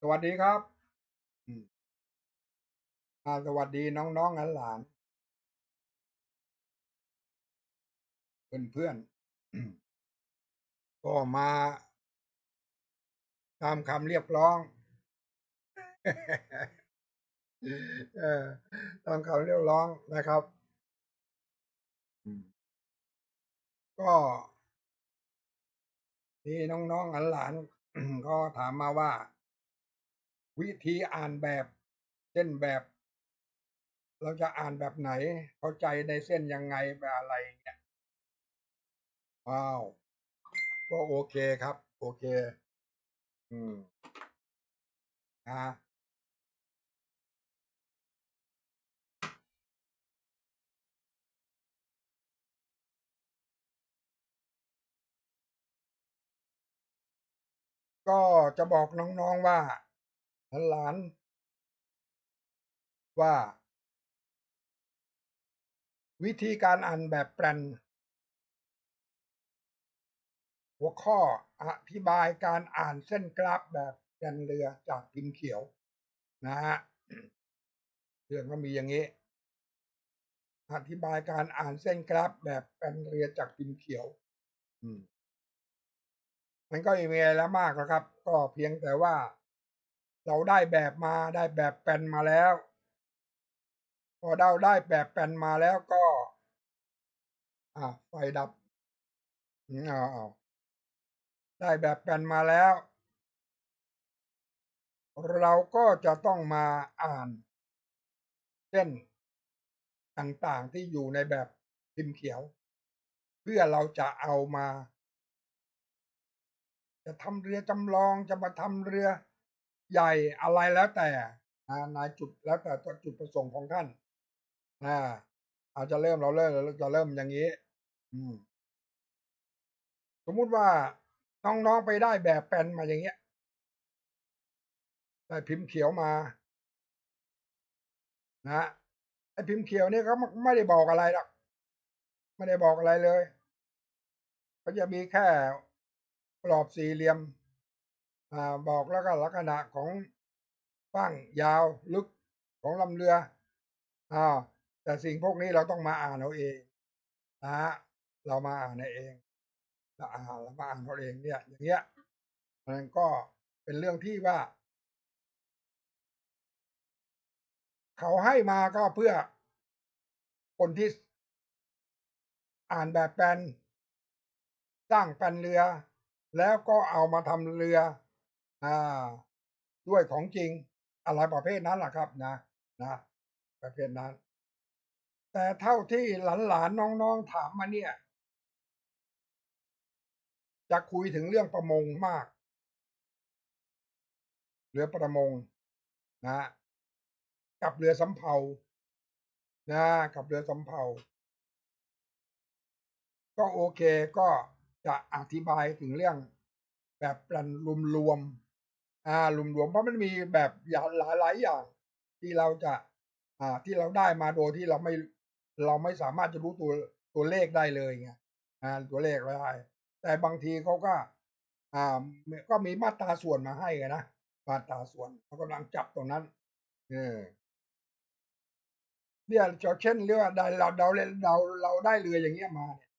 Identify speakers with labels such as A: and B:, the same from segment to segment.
A: สวัสดีครับ อืมอ่าสวัสดีน้องๆหลานๆเพื่อนๆ ก็มาตามคำเรียกร้องตามคำเรียกร้องนะครับ ก็มีน้องๆหลานๆก็ถามมาว่า วิธีอ่านแบบ เส้นแบบ เราจะอ่านแบบไหน เข้าใจในเส้นยังไงแบบอะไรเงี้ยว้าว ก็โอเคครับ โอเค อืมอาก็จะบอกน้องๆว่า หลาน ว่า วิธีการอ่านแบบแปลนหัวข้ออธิบายการอ่านเส้นกราฟแบบแปลนเรือจากพิมพ์เขียว นะครับเรื่องก็มีอย่างงี้ อธิบายการอ่านเส้นกราฟแบบแปลนเรือจากพิมพ์เขียว อืมมันก็มีอะไรแล้วมากหรอกครับ ก็เพียงแต่ว่า เราได้แบบมาได้แบบแปลนมาแล้ว พอเราได้แบบแปลนมาแล้วก็อ้าไฟดับอืมอ้าได้แบบแปลนมาแล้ว เราก็จะต้องมาอ่านเส้นต่างๆที่อยู่ในแบบพิมพ์เขียว เพื่อเราจะเอามา จะทำเรือจำลองจะมาทำเรือ ใหญ่อะไรแล้วแต่อาในจุดแล้วแต่จุดประสงค์ของท่านอาอาจจะเริ่มเราเริ่มเราจะเริ่มอย่างงี้ อืม สมมุติว่าน้องๆไปได้แบบแปลนมาอย่างเงี้ยได้พิมพ์เขียวมา นะไอ้พิมพ์เขียวเนี่ยเขาไม่ได้บอกอะไรหรอกไม่ได้บอกอะไรเลยเขาจะมีแค่กรอบสี่เหลี่ยม อ่าบอกแล้วก็ลักษณะของกว้งยาวลึกของลำเรืออ่าแต่สิ่งพวกนี้เราต้องมาอ่านเอาเองนะครับเรามาอ่านเอาเองเราอ่านเรามาอ่านเอาเองเนี่ย อย่างเงี้ยมันก็เป็นเรื่องที่ว่า เขาให้มาก็เพื่อคนที่อ่านแบบแปลนสร้างแปลนเรือ แล้วก็เอามาทำเรือ อาด้วยของจริงอะไรประเภทนั้นแหละครับนะนะประเภทนั้น แต่เท่าที่หลานๆน้องๆถามมาเนี่ย จะคุยถึงเรื่องประมงมากเรือประมงนะ กับเรือสำเภานะกับเรือสำเภาก็โอเคก็จะอธิบายถึงเรื่องแบบแปลนรวมๆ อารวมๆเพราะมันมีแบบอย่างหลายอย่าง ที่เราจะ อ่า ที่เราได้มาโดยที่เราไม่เราไม่สามารถจะรู้ตัวตัวเลขได้เลยไงอ่าตัวเลขไม่ได้แต่บางทีเขาก็ อ่า ก็มีมาตราส่วนมาให้อะนะมาตราส่วนเรากำลังจับตรงนั้น เออเนี่ยเช่นเรือว่าได้เราเราเล่นเราเราได้เรืออย่างเงี้ยมาเนี่ย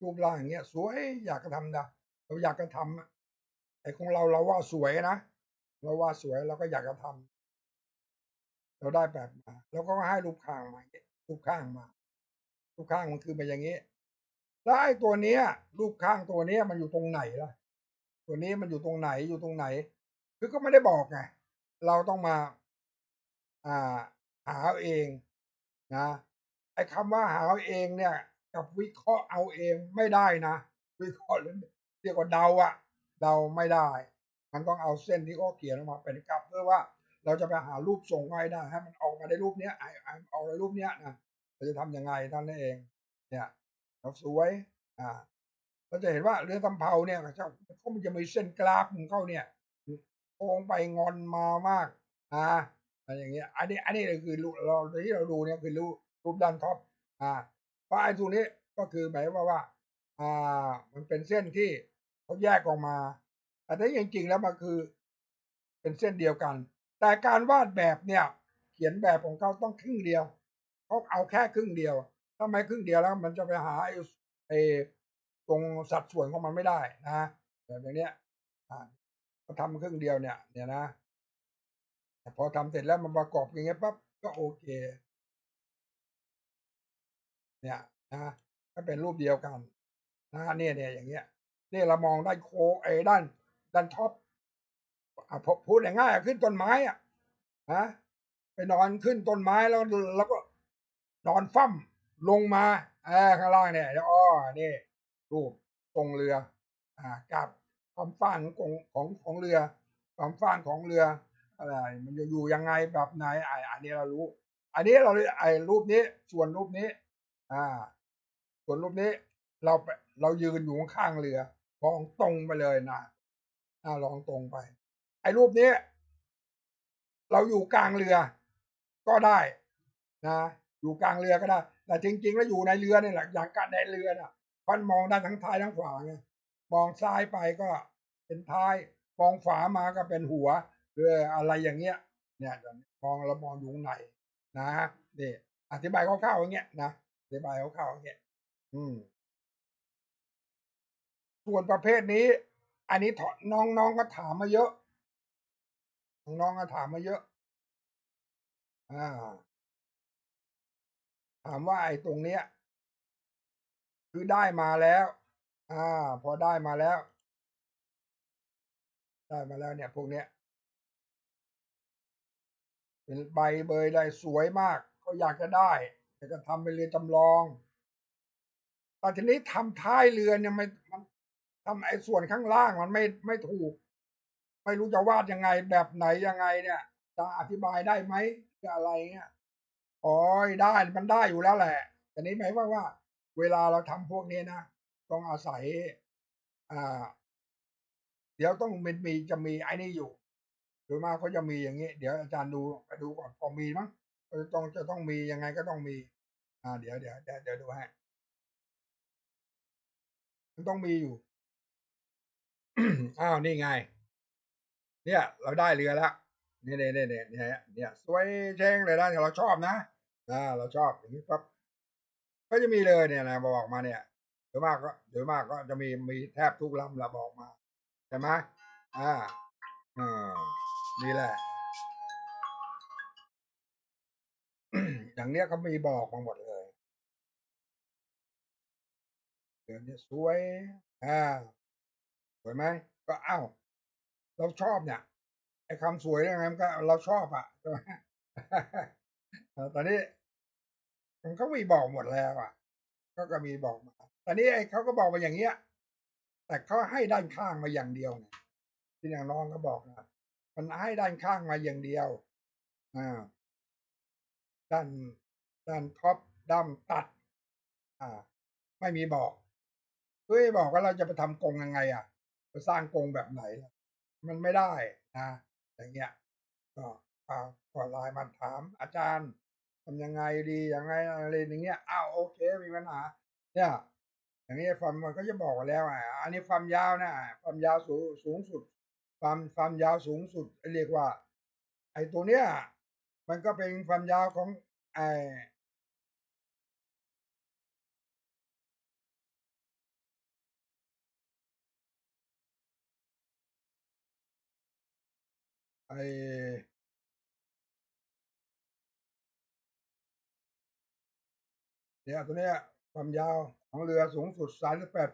A: รูปร่างอย่างเงี้ย สวยอยากจะทำนะเราอยากจะทำอะ ไอ้ของเราเราว่าสวยนะ เราว่าสวยเราก็อยากจะทำเราได้แบบมา แล้วเขาก็ให้รูปข้างมารูปข้างมารูปข้างมันคือเป็นอย่างงี้แล้วไอ้ตัวเนี้ย รูปข้างตัวเนี้ยมันอยู่ตรงไหนล่ะ ตัวนี้มันอยู่ตรงไหนอยู่ตรงไหน คือก็ไม่ได้บอกไงเราต้องมา อ่าหาเอาเองนะไอ้คำว่าหาเอาเองเนี่ย กับวิเคราะห์เอาเองไม่ได้นะ วิเคราะห์หรือเรียกว่าเดาอะ เดาไม่ได้ มันต้องเอาเส้นที่เขาเขียนออกมาเป็นกราฟเพื่อว่าเราจะไปหารูปทรงมาให้ได้ให้มันออกมาในรูปเนี้ยไอ้ไอ้ออกในรูปเนี้ยนะเราจะทำยังไงท่านั้นเอง เนี่ยเราสวยอ่าเราจะเห็นว่าเรือสำเภาเนี่ยเขาจะเขาจะมีเส้นกราฟของเขาเนี่ยอือโค้งไปงอนมามากอ่าอะไรอย่างเงี้ยอันนี้อันนี้ก็คือรูเราที่เราดูเนี่ยคือรูปรูปด้านท็อปอ่าเพราะไอ้ตรงนี้ก็คือหมายควาว่า อ่า มันเป็นเส้นที่ เขาแยกออกมา แต่ถ้าจริงๆแล้วมันคือ เป็นเส้นเดียวกัน แต่การวาดแบบเนี่ย เขียนแบบของเขาต้องครึ่งเดียวเขาเอาแค่ครึ่งเดียวถ้าไม่ครึ่งเดียวแล้ว มันจะไปหาไอ้ไอ้ตรงสัดส่วนของมันไม่ได้นะแบบอย่างเนี้ยอ่าเขาทำครึ่งเดียวเนี่ยเนี่ยนะแต่พอทำเสร็จแล้วมันประกอบอย่างเงี้ยปั๊บก็โอเค เนี่ยนะก็เป็นรูปเดียวกันนะเนี่ยเนี่ยอย่างเงี้ย นี่เรามองด้านโคไอ้ด้าน ด้านท็อปอะพอพูดง่ายๆขึ้นต้นไม้อะฮะไปนอนขึ้นต้นไม้แล้วแล้วก็ นอนฟั่มลงมาเออข้างล่างเนี่ยอ๋อนี่รูปตรงเรือ อ่ากับความฟ้างของของของเรือ ความฟ้างของเรืออะไร มันจะอยู่ยังไงแบบไหนไอ้อันนี้เรารู้ อันนี้เราไอ้รูปนี้ ส่วนรูปนี้ อ่า ส่วนรูปนี้ เราเรายืนอยู่ข้างเรือ มองตรงไปเลยนะอ่าลองตรงไป ไอ้รูปนี้ เราอยู่กลางเรือ ก็ได้นะอยู่กลางเรือก็ได้ แต่จริง ๆ แล้วอยู่ในเรือนี่แหละอย่างกันในเรือน่ะพันมองได้ทั้งท้ายทั้งขวาไงมองซ้ายไปก็เป็นท้ายมองขวามาก็เป็นหัวหรืออะไรอย่างเงี้ย เนี่ยมองเรามองอยู่ข้างในนะนี่อธิบายคร่าวๆอย่างเงี้ยนะอธิบายคร่าวๆอย่างเงี้ยอืม ส่วนประเภทนี้ อันนี้น้องๆก็ถามมาเยอะ น้องก็ถามมาเยอะ อ่า ถามว่าไอ้ตรงเนี้ย คือได้มาแล้ว อ่า พอได้มาแล้ว ได้มาแล้วเนี่ย พวกเนี้ย เป็นใบเบยได้สวยมาก ก็อยากจะได้แต่ก็ทำเป็นเรือจำลองแต่ทีนี้ทำท้ายเรือเนี่ยมัน ทำไอ้ส่วนข้างล่างมันไม่ไม่ถูก ไม่รู้จะวาดยังไง แบบไหนยังไงเนี่ย จะอธิบายได้ไหมจะอะไรเงี้ยอ๋อได้มันได้อยู่แล้วแหละแต่นี้หมายว่าว่า เวลาเราทำพวกนี้นะต้องอาศัย อ่า เดี๋ยวต้องมันมีจะมีไอ้นี่อยู่โดยมากเขาจะมีอย่างนี้ เดี๋ยวอาจารย์ดูไปดูก่อนพอมีมั้งจะต้องจะต้องมียังไงก็ต้องมี อ่า เดี๋ยวเดี๋ยวเดี๋ยวเดี๋ยวดูให้มันต้องมีอยู่ อ้าวนี่ไง เนี่ย เราได้เรือแล้วเนี่ยเนี่ยเนี่ยเนี่ยเนี่ยสวยเช้งเลยนะเราชอบนะอ่าเราชอบอย่างนี้ปั๊บก็จะมีเลยเนี่ยนะบอกมาเนี่ยโดยมากก็โดยมากก็จะมีมีแทบทุกลำละบอกมาใช่ไหมอ่าอ่านี่แหละอย่างเนี้ยเขามีบอกมาหมดเลยเดือนนี้สวย อ่า สวยไหมก็อ้าวเราชอบเนี่ยไอ้คำสวยยังไงมันก็เราชอบอะใช่ไหมตอนนี้มันก็มีบอกหมดแล้วอะก็ก็มีบอกมาตอนนี้ไอ้เขาก็บอกมาอย่างเงี้ย แต่เขาให้ด้านข้างมาอย่างเดียวเนี่ยที่อย่างน้องก็บอกนะมันให้ด้านข้างมาอย่างเดียวอ่าด้านด้านท็อปด้ามตัด อ่า ไม่มีบอกเฮ้ยบอกว่าเราจะไปทำกรงยังไง อะ จะสร้างกรงแบบไหนมันไม่ได้นะอย่างเงี้ยก็ก็ไลน์มาถามอาจารย์ทำยังไงดียังไงอะไรอย่างเงี้ยอ้าวโอเคมีปัญหา เนี่ย อย่างนี้ความมันก็จะบอกแล้วอะอันนี้ความยาวนะความยาวสูงสูงสุด ความความยาวสูงสุด เรียกว่า ไอ้ตัวเนี้ยมันก็เป็นความยาวของไอ ไอเนี่ยตัวเนี้ยความยาวของเรือสูงสุดสามสิบแปด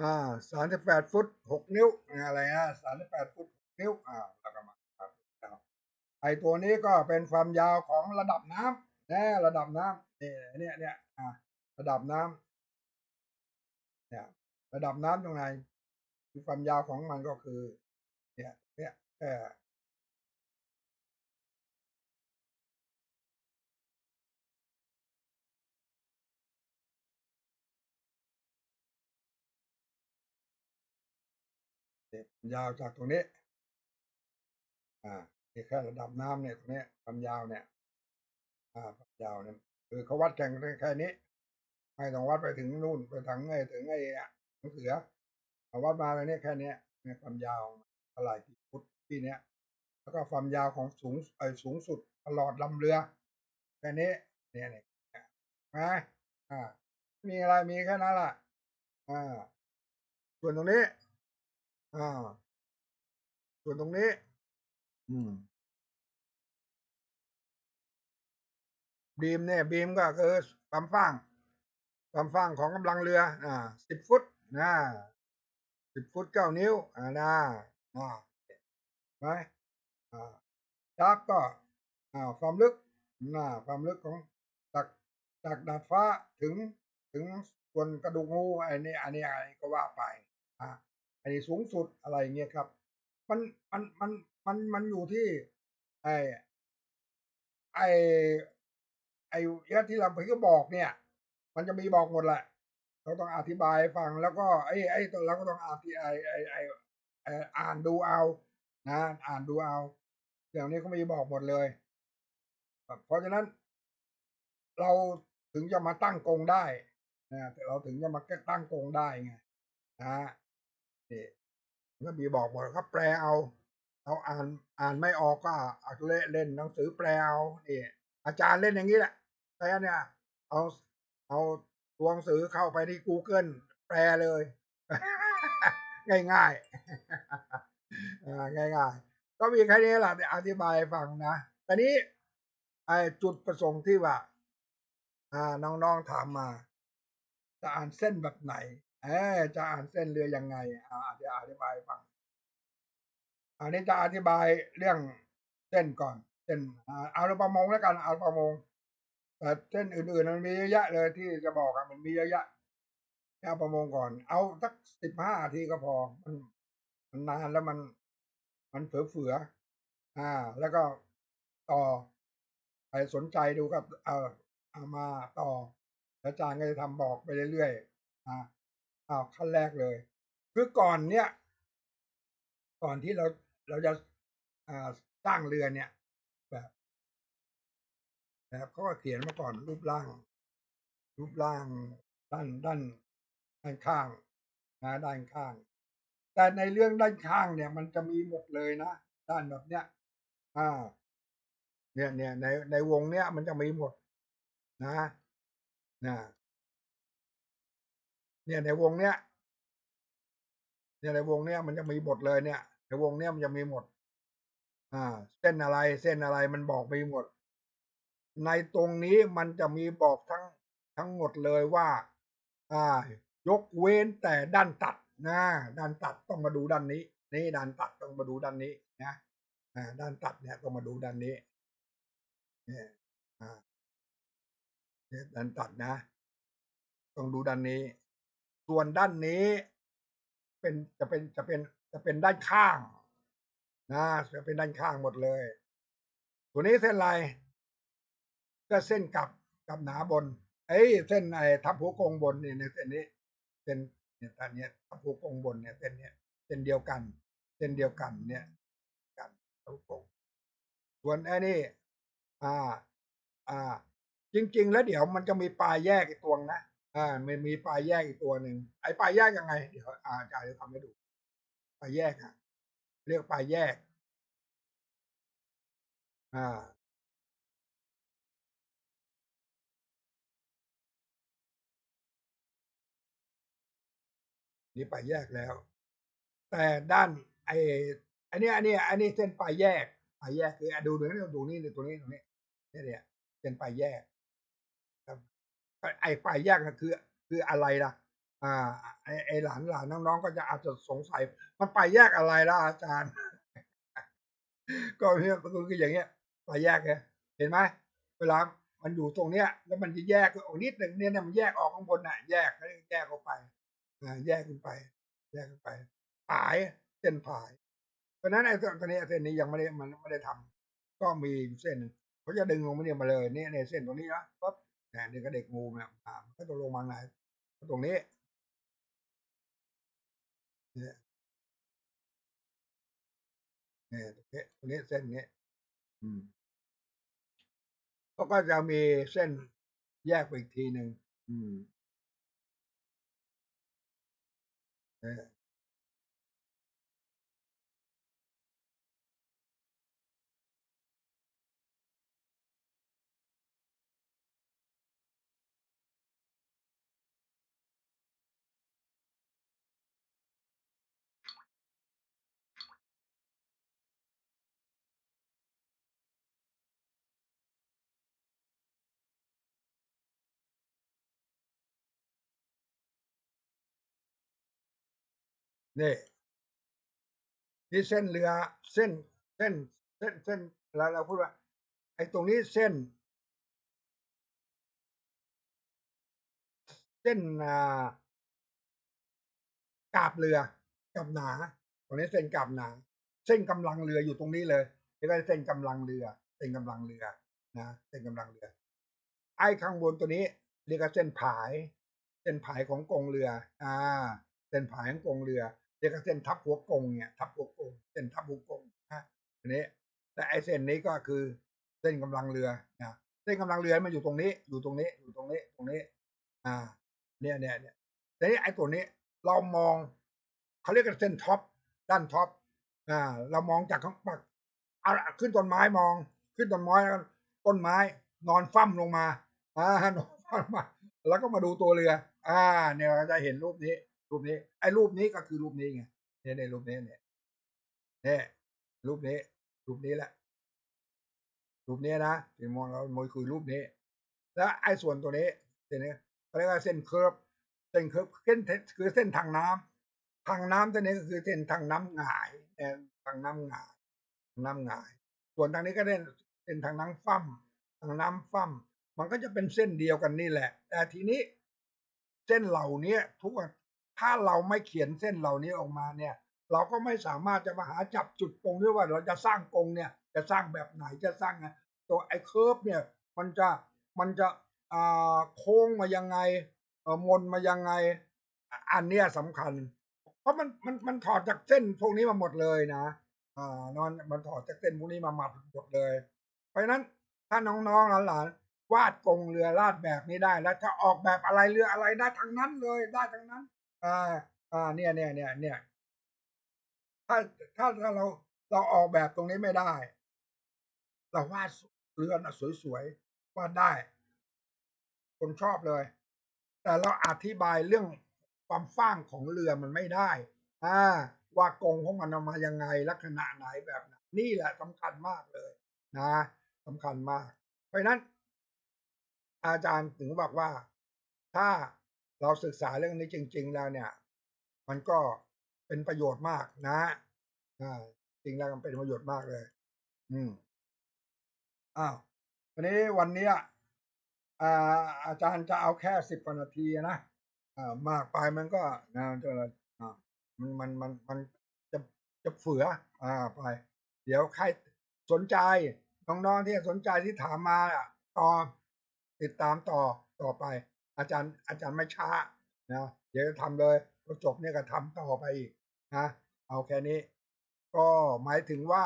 A: อ่าสามสิบแปดฟุตหกนิ้วอะไรนะสามสิบแปดฟุตนิ้วอ่าแล้วก็มาไอตัวนี้ก็เป็นความยาวของระดับน้ำน่ระดับน้ำเนี่ยเนี่ยเนี่ยอ่าระดับน้ำเนี่ยระดับน้ำตรงไหนคือความยาวของมันก็คือ เนี่ยเนี่ยแค่ ยาวจากตรงนี้ อ่านี่แค่ระดับน้ำเนี่ยตรงนี้ความยาวเนี่ย อ่าความยาวเนี่ยคือเขาวัดแข่งแค่นี้ไม่ต้องวัดไปถึงนู่นไปถึงไอ้ถึงไอ้หนังเสือเอาวัดมาเลยเนี่ยแค่นี้เนี่ยความยาวเท่าไหร่กี่ฟุตที่เนี้ยแล้วก็ความยาวของสูงเอ่อสูงสุดตลอดลำเรือแค่นี้เนี่ยเนี่ยนะอ่ามีอะไรมีแค่นั้นแหละอ่า ส่วนตรงนี้ อ่า ส่วนตรงนี้ อืม บีมเนี่ย บีมก็คือความฟ้าง ความฟ้างของกำลังเรือ อ่าสิบฟุตนะสิบฟุตเก้านิ้ว อ่านะอ่าไหมอ่าดับก็ อ่า ความลึกนะความลึกของจากจากดาดฟ้าถึงถึงส่วนกระดูกงูไอ้นี่อันนี้อะไรก็ว่าไปอ่า อันนี้สูงสุดอะไรเงี้ยครับ มันมันมันมันมันอยู่ที่ ไอไอไอ้ยที่เราพี่ก็บอกเนี่ย มันจะมีบอกหมดแหละ เราต้องอธิบายฟังแล้วก็ไอ้ไอ้เราก็ต้องอธิไอ้ไอ้ไอ้อ้อ่านดูเอา นะ อ่านดูเอาอย่างนี้เขามีบอกหมดเลยเพราะฉะนั้น เราถึงจะมาตั้งกงได้นะเราถึงจะมาตั้งกงได้ไงนะ นี่ก็มีบอกหมดครับแปลเอา เราอ่านอ่านไม่ออกก็เอาเล่นเล่นหนังสือแปลเอานี่อาจารย์เล่นอย่างนี้แหละแปลเนี่ย เอาเอาตัวหนังสือเข้าไปที่ Google แปลเลย ง่ายง่ายง่ายง่ายก็มีแค่นี้แหละอธิบายฟังนะตอนนี้ไอจุดประสงค์ที่ว่า อ่าน้องๆถามมาจะอ่านเส้นแบบไหน เออจะอ่านเส้นเรือยังไงอ่าจะอธิบายฟังอันนี้จะอธิบายเรื่องเส้นก่อนเส้นเอาประมงแล้วกันเอาประมงแต่เส้นอื่นๆมันมีเยอะแยะเลยที่จะบอกอะมันมีเยอะแยะเอาประมงก่อน เอาสักสิบห้าทีก็พอ มันมันนานแล้วมัน มันเฟือๆอ่า แล้วก็ต่อใครสนใจดูก็เอาเอามาต่ออาจารย์ก็จะทำบอกไปเรื่อยๆอ่า อ้าวขั้นแรกเลย คือก่อนเนี้ยก่อนที่เราเราจะอ่าสร้างเรือเนี่ย แบบนะครับเขาก็เขียนมาก่อนรูปร่าง รูปร่างด้านด้านด้านข้างนะด้านข้าง แต่ในเรื่องด้านข้างเนี่ย มันจะมีหมดเลยนะด้านแบบเนี้ยอ่าเนี่ยเนี่ยในในวงเนี้ยมันจะมีหมดนะนะ เนี่ยในวงเนี้ยเนี่ยในวงเนี้ยมันจะมีหมดเลยเนี่ย ในวงเนี้ยมันจะมีหมด อ่า เส้นอะไรเส้นอะไรมันบอกมีหมด ในตรงนี้มันจะมีบอกทั้งทั้งหมดเลยว่า อ่า ยกเว้นแต่ด้านตัดนะด้านตัดต้องมาดูด้านนี้ นี่ด้านตัดต้องมาดูด้านนี้นะอ่า ด้านตัดเนี่ยต้องมาดูด้านนี้เนี่ยอ่าเนี่ยด้านตัดนะ ต้องดูด้านนี้ ส่วนด้านนี้เป็นจะเป็นจะเป็นจะเป็นด้านข้างนะจะเป็นด้านข้างหมดเลย ตัวนี้เส้นอะไรก็เส้นกับกับหนาบนไอ้เส้นไอ้ทับหัวกงบนเนี่ยในเส้นนี้เส้นเนี่ยตอนนี้ทับหัวกงบนเนี่ยเส้นเนี้ยเส้นเดียวกัน เส้นเดียวกันเนี่ยกันทับหัวกงส่วนไอ้นี่อ่าอ่า จริง ๆ แล้วเดี๋ยวมันจะมีปลายแยกอีกตัวนะ อ่ามันมีปลายแยกอีกตัวหนึ่งไอ้ปลายแยกยังไง เดี๋ยวอาจารย์จะทำให้ดู ปลายแยกอะเรียกปลายแยก อ่า นี่ปลายแยกแล้ว แต่ด้าน ไอ้อันนี้อันนี้อันนี้เส้นปลายแยกปลายแยกคือดูดูนี่ดูนี่ตัวนี้ตรงนี้เนี่ยเนี่ยเส้นปลายแยก ไอ้ปลายแยกก็คือ คืออะไรล่ะ อ่า ไอ้ไอ้หลานหลานน้องๆก็จะอาจจะสงสัย มันปลายแยกอะไรล่ะอาจารย์ ก็เนี่ยคืออย่างเงี้ยปลายแยกเนี่ยเห็นไหมเวลามันอยู่ตรงเนี้ย แล้วมันจะแยกออกนิดหนึ่งเนี่ยมันแยกออกข้างบนน่ะ แยกแยกออกไปแยกขึ้นไป แยกขึ้นไปผายเส้นผาย เพราะนั้นไอ้ตัวนี้เส้นนี้ยังไม่ได้มันไม่ได้ทำก็มีเส้นเขาจะดึงลงมาเนี่ยมาเลยเนี่ยในเส้นตรงนี้นะปั๊บ เนี่ยนี่ก็เด็กงูเนี่ยอ่าก็ตกลงมาไหนตรงนี้เนี่ยเนี่ยตรงนี้ตรงนี้เส้นนี้ อืมเขาก็จะมีเส้นแยกไปอีกทีหนึ่งอืมนี่ ที่นี่เส้นเรือเส้นเส้น เส้นเส้นเราเราพูดว่า ไอ้ตรงนี้เส้น เส้นอ่ากาบเรือกับหนา ตรงนี้เส้นกาบหนา เส้นกำลังเรืออยู่ตรงนี้เลยเรียกว่าเส้นกำลังเรือ เส้นกำลังเรือนะเส้นกำลังเรือ ไอ้ข้างบนตัวนี้เรียกว่าเส้นผาย เส้นผายของกงเรือ อ่า เส้นผายของกงเรือ เรียกเส้นทับหัวกงเนี่ยทับหัวกงเส้นทับหัวกงนะอันนี้แต่ไอเส้นนี้ก็คือเส้นกำลังเรือนะเส้นกำลังเรือมันอยู่ตรงนี้ อยู่ตรงนี้อยู่ตรงนี้ตรงนี้ อ่า เนี่ยเนี่ยเนี่ยแต่นี้ไอตัวนี้เรามองเขาเรียกกันเส้นท็อปด้านท็อปอ่า เรามองจากข้างปากเอาขึ้นต้นไม้มอง ขึ้นต้นไม้แล้วต้นไม้ นอนฟั่มลงมาอ่านอนฟั่มมา แล้วก็มาดูตัวเรือ อ่า เนี่ยเราจะเห็นรูปนี้ รูปนี้ ไอ้รูปนี้ก็คือรูปนี้ไงเนี่ยในรูปนี้เนี่ยเนี่ยรูปนี้ รูปนี้แหละ รูปนี้นะที่มองเรามองคือรูปนี้ แล้วไอ้ส่วนตัวนี้เส้นนี้เขาเรียกว่าเส้นเคิร์ฟเส้นเคิร์ฟเส้นคือเส้นทางน้ำทางน้ำตัวนี้ก็คือเส้นทางน้ำหงายเอ่อทางน้ำหงายทางน้ำหงาย ส่วนทางนี้ก็เส้นเส้นทางน้ำฟั่มทางน้ำฟั่มมันก็จะเป็นเส้นเดียวกันนี่แหละ แต่ทีนี้เส้นเหล่านี้ทุก ถ้าเราไม่เขียนเส้นเหล่านี้ออกมาเนี่ย เราก็ไม่สามารถจะมาหาจับจุดตรงด้วยว่าเราจะสร้างกรงเนี่ย จะสร้างแบบไหนจะสร้างไงตัวไอ้เคิร์ฟเนี่ย มันจะมันจะโค้งมายังไงมนมายังไง อันเนี้ยสำคัญ เพราะมันมันมันถอดจากเส้นพวกนี้มาหมดเลยนะอ่ามันมันถอดจากเส้นพวกนี้มาหมดเลย เพราะนั้นถ้าน้องๆหลานๆวาดกรงเรือลาดแบบนี้ได้ แล้วจะออกแบบอะไรเรืออะไรได้ทั้งนั้นเลยได้ทั้งนั้น อ่า อ่า เนี่ยเนี่ยเนี่ยเนี่ยถ้าถ้าถ้าเราเราออกแบบตรงนี้ไม่ได้ เราวาดเรือนสวยๆวาดได้คนชอบเลย แต่เราอธิบายเรื่องความฟ้างของเรือมันไม่ได้ อ่า ว่ากงของมันออกมายังไงลักษณะไหนแบบไหนนี่แหละสำคัญมากเลย นะสำคัญมาก เพราะนั้น อาจารย์ถึงบอกว่าถ้า เราศึกษาเรื่องนี้จริง ๆ แล้วเนี่ย มันก็เป็นประโยชน์มากนะอ่าจริงแล้วมันเป็นประโยชน์มากเลย อืมอ้าววันนี้วันเนี้ยอ่าอาจารย์จะเอาแค่สิบนาทีนะอ่ามากไปมันก็นะจะอ่ามันมันมันมันจะจะเฟือ อ่าไป เดี๋ยวใครสนใจน้องๆที่สนใจที่ถามมาต่อติดตามต่อต่อไป อาจารย์อาจารย์ไม่ช้านะเดี๋ยวจะทำเลยพอจบเนี่ยก็ทำต่อไปอีกนะเอาแค่นี้ ก็หมายถึงว่า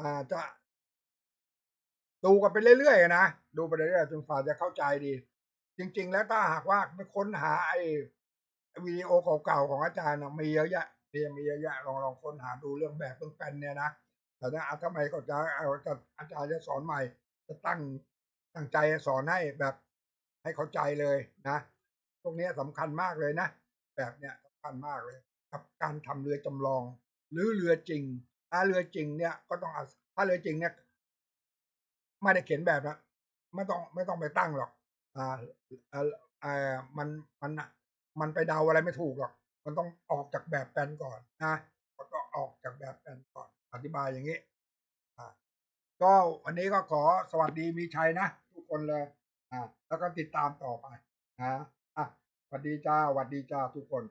A: อาจะดูกันไปเรื่อยๆนะดูไปเรื่อยๆจนฝ่าจะเข้าใจดี จริง ๆ แล้วถ้าหากว่าไปค้นหาไอ้วิดีโอเก่าๆของอาจารย์มีเยอะแยะมีมีเยอะแยะลองลองค้นหาดูเรื่องแบบเรื่องแปลนเนี่ยนะแต่ถ้าทำไมเขาจะเอาจะอาจารย์จะสอนใหม่ จะตั้งตั้งใจสอนให้แบบ ให้เข้าใจเลยนะตรงนี้สำคัญมากเลยนะ แบบเนี้ยสำคัญมากเลย กับการทำเรือจำลอง หรือเรือจริงถ้าเรือจริงเนี่ยก็ต้องถ้าเรือจริงเนี่ยไม่ได้เขียนแบบนะไม่ต้องไม่ต้องไปตั้งหรอก อ่าอ่าอ่ามันมันมันไปเดาอะไรไม่ถูกหรอก มันต้องออกจากแบบแปลนก่อนนะมันต้องออกจากแบบแปลนก่อน อธิบายอย่างนี้ อ่า ก็วันนี้ก็ขอสวัสดีมีชัยนะ ทุกคนเลย อ่าแล้วก็ติดตามต่อไปนะอะสวัสดีจ้าสวัสดีจ้าทุกคน